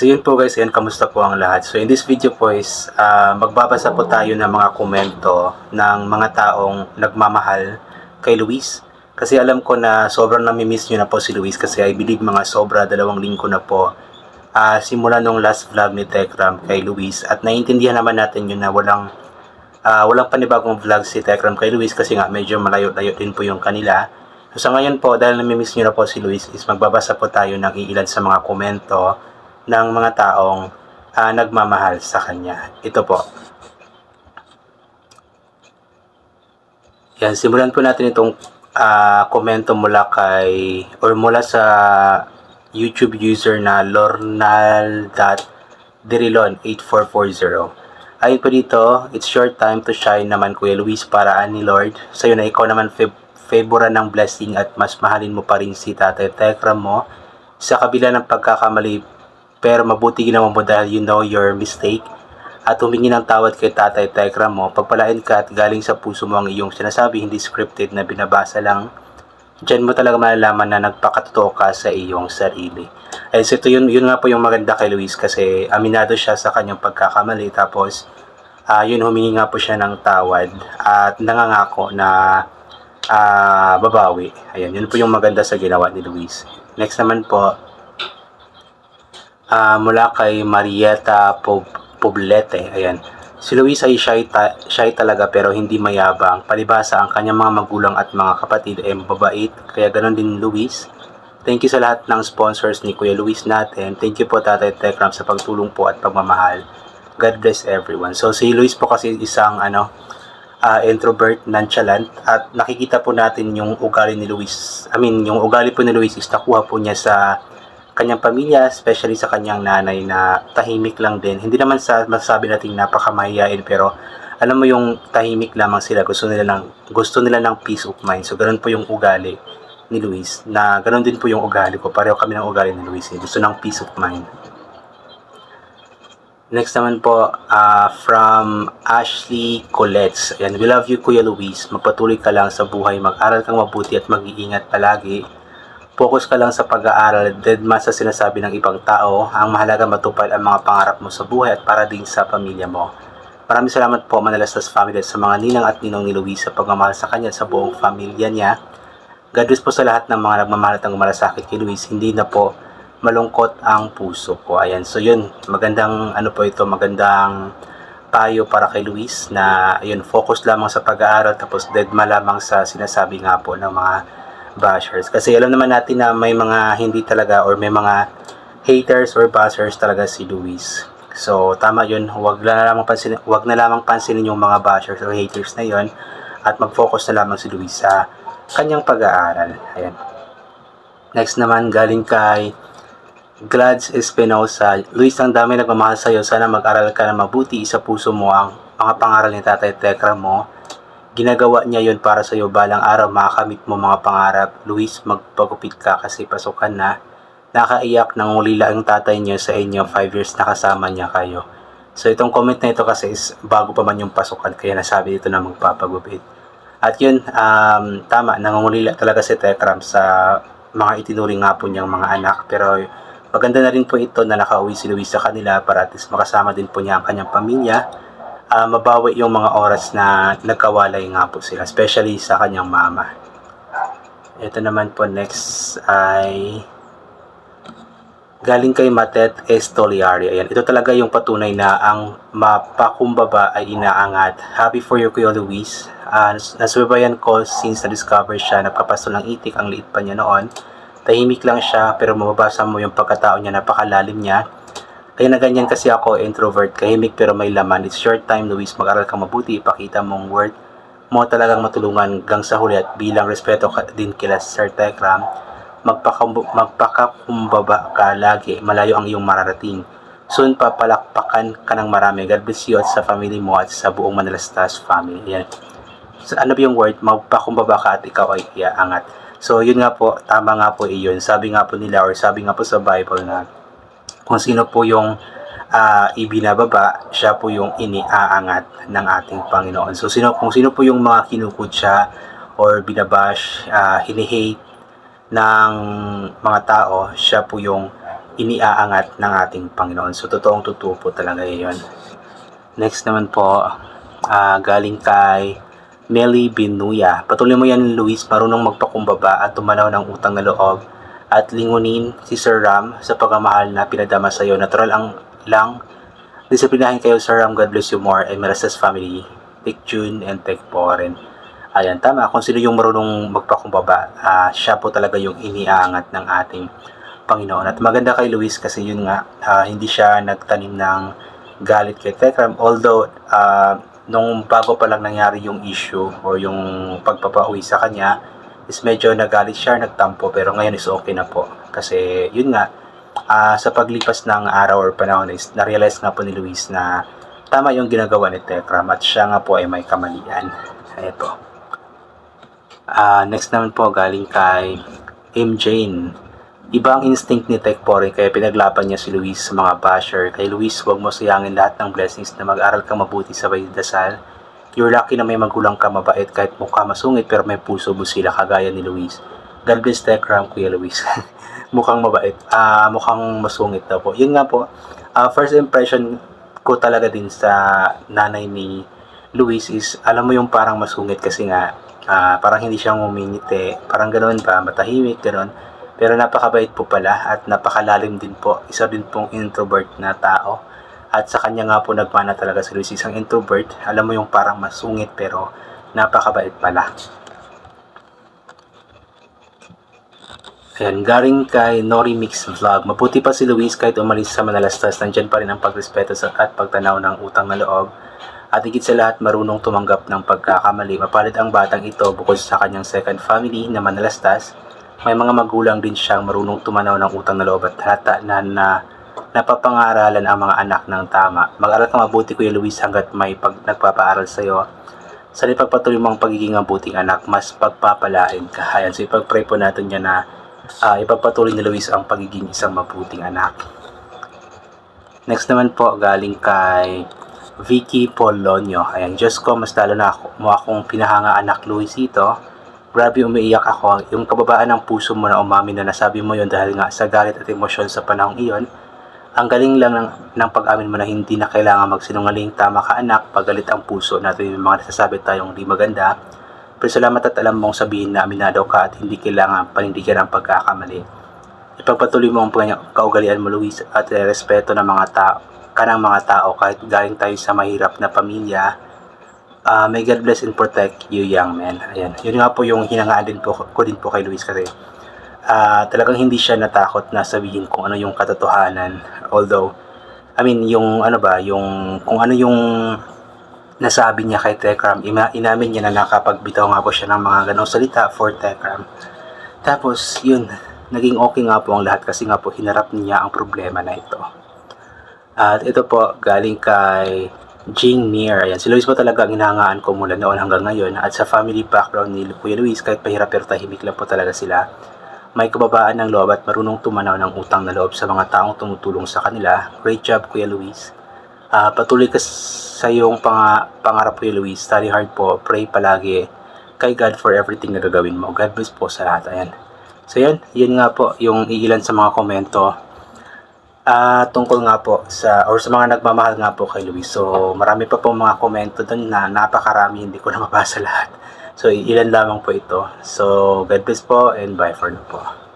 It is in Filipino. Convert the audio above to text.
So yun po guys, yan kamusta po ang lahat. So in this video po is ah, magbabasa po tayo ng mga komento ng mga taong nagmamahal kay Luis. Kasi alam ko na sobrang namimiss nyo na po si Luis kasi I believe mga sobra dalawang linggo na po ah, simula nung last vlog ni Tekram kay Luis at naiintindihan naman natin yun na walang ah, walang panibagong vlog si Tekram kay Luis kasi nga medyo malayo-layo din po yung kanila. So sa ngayon po, dahil namimiss nyo na po si Luis, is magbabasa po tayo ng iilan sa mga komento ng mga taong ah, nagmamahal sa kanya. Ito po. Yan, simulan po natin itong ah, komento mula kay or mula sa YouTube user na lornal.dirilon8440. Ayon po dito, it's your time to shine naman Kuya Luis paraan ni Lord. Sa'yo na ikaw naman fav- favoran ng blessing at mas mahalin mo pa rin si Tatay Tekram mo sa kabila ng pagkakamali pero mabuti ginawa mo dahil you know your mistake at humingi ng tawad kay Tatay Tekram mo, pagpalain ka at galing sa puso mo ang iyong sinasabi, hindi scripted na binabasa lang. Diyan mo talaga malalaman na nagpakatotoo ka sa iyong sarili. Ay, so ito yun, yun nga po yung maganda kay Luis kasi aminado siya sa kanyang pagkakamali tapos ah yun humingi nga po siya ng tawad at nangangako na ah babawi. Ayan, yun po yung maganda sa ginawa ni Luis. Next naman po, ah mula kay Marieta Pob- Poblete. Ayan. Si Luis ay shy, ta- shy talaga pero hindi mayabang. Palibasa ang kanyang mga magulang at mga kapatid ay mababait. Kaya ganon din Luis. Thank you sa lahat ng sponsors ni Kuya Luis natin. Thank you po Tatay Tekram sa pagtulong po at pagmamahal. God bless everyone. So si Luis po kasi isang ano ah, introvert, nonchalant at nakikita po natin yung ugali ni Luis. I mean, yung ugali po ni Luis is nakuha po niya sa kanyang pamilya, especially sa kanyang nanay na tahimik lang din. Hindi naman sa masasabi nating napakamahiyain pero alam mo yung tahimik lamang sila, gusto nila ng gusto nila ng peace of mind. So ganun po yung ugali ni Luis na ganun din po yung ugali ko. Pareho kami ng ugali ni Luis. eh. Gusto ng peace of mind. Next naman po, ah, from Ashley Colets. Ayan, we love you Kuya Luis. Magpatuloy ka lang sa buhay. Mag-aral kang mabuti at mag-iingat palagi. Focus ka lang sa pag-aaral. Dead man sa sinasabi ng ibang tao. Ang mahalaga matupad ang mga pangarap mo sa buhay at para din sa pamilya mo. Maraming salamat po Manalastas Family sa mga ninang at ninong ni Luis sa pagmamahal sa kanya sa buong pamilya niya. God bless po sa lahat ng mga nagmamahal at nagmalasakit kay Luis. Hindi na po malungkot ang puso ko. Ayan. So yun, magandang ano po ito, magandang payo para kay Luis na yun, focus lamang sa pag-aaral tapos dead ma lamang sa sinasabi nga po ng mga bashers. Kasi alam naman natin na may mga hindi talaga or may mga haters or bashers talaga si Luis. So tama yun, wag na lamang pansinin, wag na lamang pansinin yung mga bashers or haters na yon at mag-focus na lamang si Luis sa kanyang pag-aaral. Ayan. Next naman, galing kay Glads Espinosa. Luis, ang dami nagmamahal sa iyo. Sana mag-aral ka na mabuti. Sa puso mo ang mga pangaral ni Tatay Tekra mo. Ginagawa niya yon para sa iyo. Balang araw makakamit mo mga pangarap. Luis, magpagupit ka kasi pasukan na. Nakaiyak nang ulila ang tatay niyo sa inyo. 5 years na kasama niya kayo. So itong comment na ito kasi is bago pa man yung pasukan. Kaya nasabi dito na magpapagupit. At yun, um, tama, nangungulila talaga si Tekram sa mga itinuring nga po niyang mga anak. Pero maganda na rin po ito na nakauwi si Luis sa kanila para at least makasama din po niya ang kanyang pamilya. Ah, mabawi yung mga oras na nagkawalay nga po sila, especially sa kanyang mama. Ito naman po next ay galing kay Matet Estoliari. Ayan, ito talaga yung patunay na ang mapakumbaba ay inaangat. Happy for you, Kuya Luis. Uh, nasubayan ko since na-discover siya, nagpapasto ng itik, ang liit pa niya noon. Tahimik lang siya, pero mababasa mo yung pagkatao niya, napakalalim niya. Kaya na ganyan kasi ako, introvert, kahimik pero may laman. It's short time, Luis, mag-aral kang mabuti, ipakita mong worth mo talagang matulungan hanggang sa huli at bilang respeto ka din kila Sir Tekram, magpakambu- magpakakumbaba ka lagi, malayo ang iyong mararating. Soon papalakpakan ka ng marami. God bless you at sa family mo at sa buong Manalastas family. Yan. So, ano ba yung word? Magpakumbaba ka at ikaw ay iaangat. So, yun nga po, tama nga po iyon. Sabi nga po nila or sabi nga po sa Bible na kung sino po yung ah, ibinababa, siya po yung iniaangat ng ating Panginoon. So, sino, kung sino po yung mga kinukutsa or binabash, ah, hinihate ng mga tao, siya po yung iniaangat ng ating Panginoon. So, totoong totoo po talaga yun. Next naman po, ah, galing kay Melly Binuya. Patuloy mo yan, Luis, marunong magpakumbaba at tumanaw ng utang na loob at lingunin si Sir Ram sa pagmamahal na pinadama sa iyo. Natural ang lang. Disiplinahin kayo, Sir Ram. God bless you more. And Marasas family. Take June and take po rin. Ayan, tama. Kung sino yung marunong magpakumbaba, ah, siya po talaga yung iniaangat ng ating Panginoon. At maganda kay Luis kasi yun nga, ah, hindi siya nagtanim ng galit kay Tekram. Although, ah, nung bago pa lang nangyari yung issue or yung pagpapauwi sa kanya, is medyo nagalit siya, nagtampo, pero ngayon is okay na po. Kasi yun nga, ah, sa paglipas ng araw or panahon is na-realize nga po ni Luis na tama yung ginagawa ni Tekram at siya nga po ay may kamalian. Ito. Ah, next naman po galing kay M. Jane. Iba ang instinct ni Tek Pore kaya pinaglaban niya si Luis sa mga basher. Kay Luis, huwag mo sayangin lahat ng blessings na mag-aral kang mabuti sabay dasal. You're lucky na may magulang ka mabait kahit mukha masungit pero may puso busila kagaya ni Luis. God bless Tekram, Kuya Luis. mukhang mabait. Ah, mukhang masungit daw po. Yun nga po, ah, first impression ko talaga din sa nanay ni Luis is, alam mo yung parang masungit kasi nga, ah, parang hindi siya ngumingiti. Parang ganoon pa, matahimik, ganoon. Pero napakabait po pala at napakalalim din po. Isa din pong introvert na tao. At sa kanya nga po nagmana talaga si Luis. Isang introvert, alam mo yung parang masungit pero napakabait pala. Ayan, galing kay Nori Mix Vlog. Mabuti pa si Luis kahit umalis sa Manalastas, nandyan pa rin ang pagrespeto sa, at pagtanaw ng utang na loob. At higit sa lahat, marunong tumanggap ng pagkakamali. Mapalit ang batang ito bukod sa kanyang second family na Manalastas. May mga magulang din siyang marunong tumanaw ng utang na loob at hata na, na napapangaralan ang mga anak ng tama. Mag-aral ka mabuti Kuya Luis hanggat may pag, nagpapaaral sa iyo. Sa ipagpatuloy mo ang pagiging mabuting anak, mas pagpapalain ka. Ayan, so ipag-pray po natin yan na ah, ipagpatuloy ni Luis ang pagiging isang mabuting anak. Next naman po, galing kay Vicky Polonio. Ayan, Diyos ko, mas lalo na ako, mo akong pinahanga anak Luisito. Grabe umiiyak ako. Yung kababaan ng puso mo na umamin na nasabi mo yon dahil nga sa galit at emosyon sa panahong iyon. Ang galing lang ng, ng pag-amin mo na hindi na kailangan magsinungaling tama ka anak, pagalit ang puso natin yung mga nasasabi tayong di maganda. Pero salamat at alam mong sabihin na aminado ka at hindi kailangan panindigan ang pagkakamali. Ipagpatuloy mo ang kaugalian mo Luis at respeto ng mga tao ka ng mga tao kahit galing tayo sa mahirap na pamilya. Ah, may God bless and protect you young man. Ayan. Yun nga po yung hinangaan din po ko din po kay Luis kasi ah talagang hindi siya natakot na sabihin kung ano yung katotohanan. Although, I mean, yung ano ba, yung kung ano yung nasabi niya kay Tekram, ima, inamin niya na nakapagbitaw nga po siya ng mga ganong salita for Tekram. Tapos, yun, naging okay nga po ang lahat kasi nga po hinarap niya ang problema na ito. At ito po, galing kay Jing Near. Ayan, si Luis po talaga ang hinahangaan ko mula noon hanggang ngayon. At sa family background ni Kuya Luis, kahit pahirap pero tahimik lang po talaga sila. May kababaan ng loob at marunong tumanaw ng utang na loob sa mga taong tumutulong sa kanila. Great job, Kuya Luis. Ah, patuloy ka sa iyong panga, pangarap, Kuya Luis. Study hard po. Pray palagi kay God for everything na gagawin mo. God bless po sa lahat. Ayan. So yun, yun nga po yung iilan sa mga komento Ah, tungkol nga po sa or sa mga nagmamahal nga po kay Luis. So, marami pa pong mga komento doon na napakarami, hindi ko na mabasa lahat. So, ilan lamang po ito. So, God bless po and bye for now po.